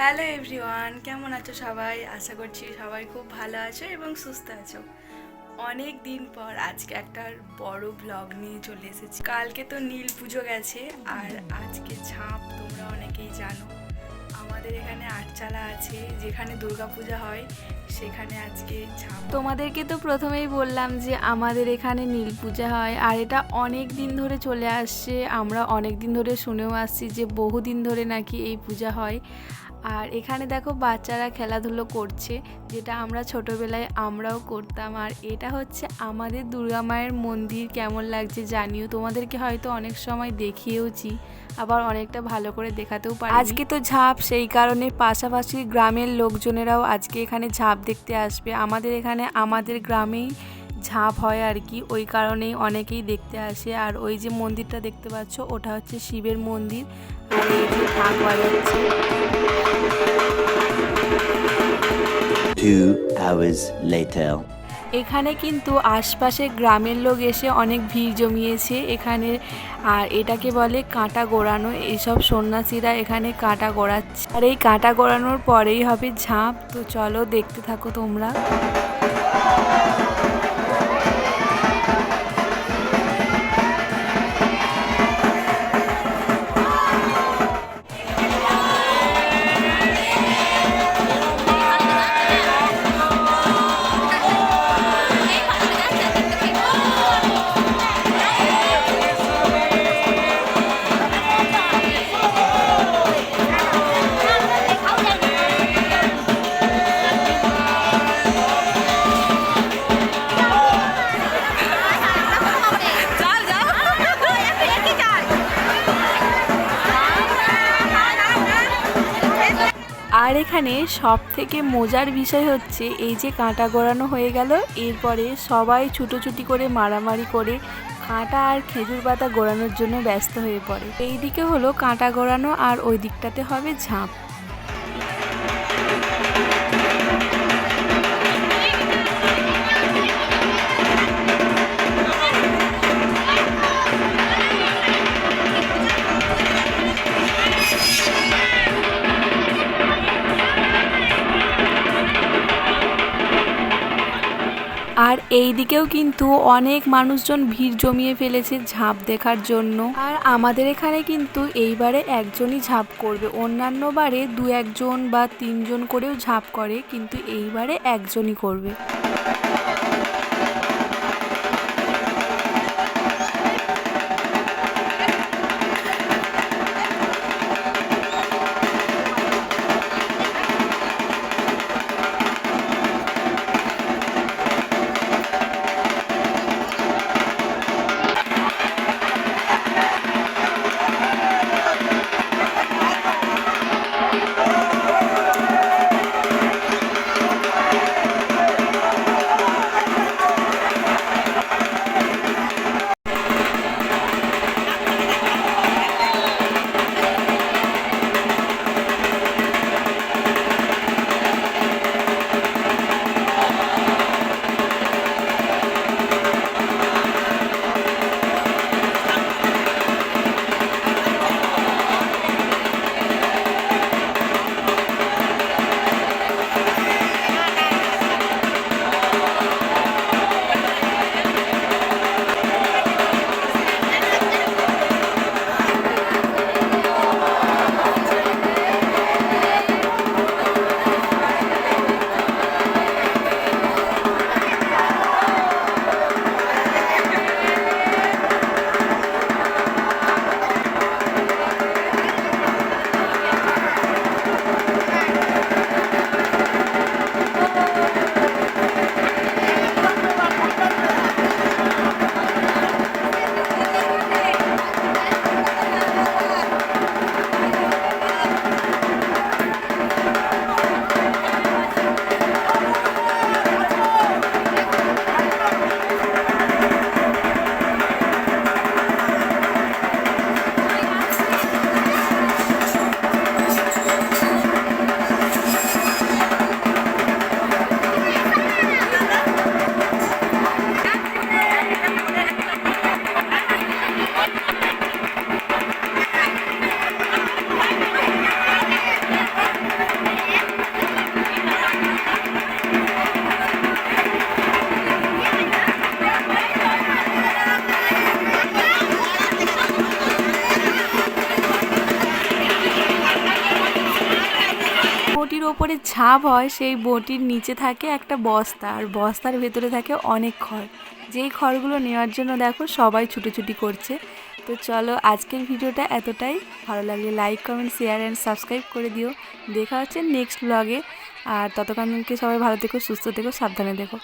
Hello everyone, কেমন আছো সবাই? আশা করছি সবাই খুব ভালো আছো এবং সুস্থ আছো। অনেক দিন পর আজকে একটা বড় ব্লগ নিয়ে চলে এসেছি। কালকে তো নীল পুজো গেছে আর আজকে ঝাঁপ তোমরা অনেকেই জানো। আমাদের এখানে আটচালা আছে, যেখানে দুর্গাপূজা হয়, সেখানে আজকে ঝাঁপ তোমাদেরকে তো প্রথমেই বললাম যে আমাদের এখানে নীল পূজা হয় আর এটা অনেক দিন ধরে চলে আসছে। আমরা অনেক দিন ধরে শুনেও আসছি যে বহুদিন ধরে নাকি এই পূজা হয়। আর এখানে দেখো বাচ্চারা খেলাধুলো করছে, যেটা আমরা ছোটোবেলায় আমরাও করতাম। আর এটা হচ্ছে আমাদের দুর্গা মায়ের মন্দির কেমন লাগছে জানিও। তোমাদেরকে হয়তো অনেক সময় দেখিয়েওছি, আবার অনেকটা ভালো করে দেখাতেও পারি আজকে তো ঝাঁপ, সেই কারণে পাশাপাশি গ্রামের লোকজনেরাও আজকে এখানে ঝাঁপ দেখতে আসবে। আমাদের এখানে, আমাদের গ্রামেই ঝাঁপ হয় আর কি ওই কারণেই অনেকেই দেখতে আসে। আর ওই যে মন্দিরটা দেখতে পাচ্ছ ওটা হচ্ছে শিবের মন্দির। আর এই যে ঢাক বাজাচ্ছে Two hours later. এখানে কিন্তু আশপাশে গ্রামের লোক এসে অনেক ভিড় জমিয়েছে এখানে। আর এটাকে বলে কাঁটা গোড়ানো এইসব সন্ন্যাসীরা এখানে কাঁটা গোড়াচ্ছে। আর এই কাঁটা গোড়ানোর পরেই হবে ঝাঁপ। তো চলো দেখতে থাকো তোমরা। আর এখানে সব থেকে মজার বিষয় হচ্ছে এই যে কাঁটা গড়ানো হয়ে গেল, এরপরে সবাই ছুটোছুটি করে মারামারি করে কাঁটা আর খেজুর পাতা গোড়ানোর জন্য ব্যস্ত হয়ে পড়ে। এই দিকে হলো কাঁটা গড়ানো আর ওই দিকটাতে হবে ঝাঁপ। আর এই দিকেও কিন্তু অনেক মানুষজন ভিড় জমিয়ে ফেলেছে ঝাঁপ দেখার জন্য। আর আমাদের এখানে কিন্তু এইবারে একজনই ঝাঁপ করবে। অন্যান্য বারে দু একজন বা তিনজন করেও ঝাঁপ করে, কিন্তু এইবারে একজনই করবে। উপরে ঝাঁপ হয়, সেই বটির নিচে থাকে একটা বস্তা আর বস্তার ভেতরে থাকে অনেক খড়। যেই খড়গুলো নেওয়ার জন্য দেখো সবাই ছুটোছুটি করছে। তো চলো আজকের ভিডিওটা এতটাই। ভালো লাগলে like comment share and subscribe করে দিও। দেখা হচ্ছে নেক্সট ব্লগে আর ততক্ষণকে সবাই ভালো থেকো, সুস্থ থেকো, সাবধানে দেখো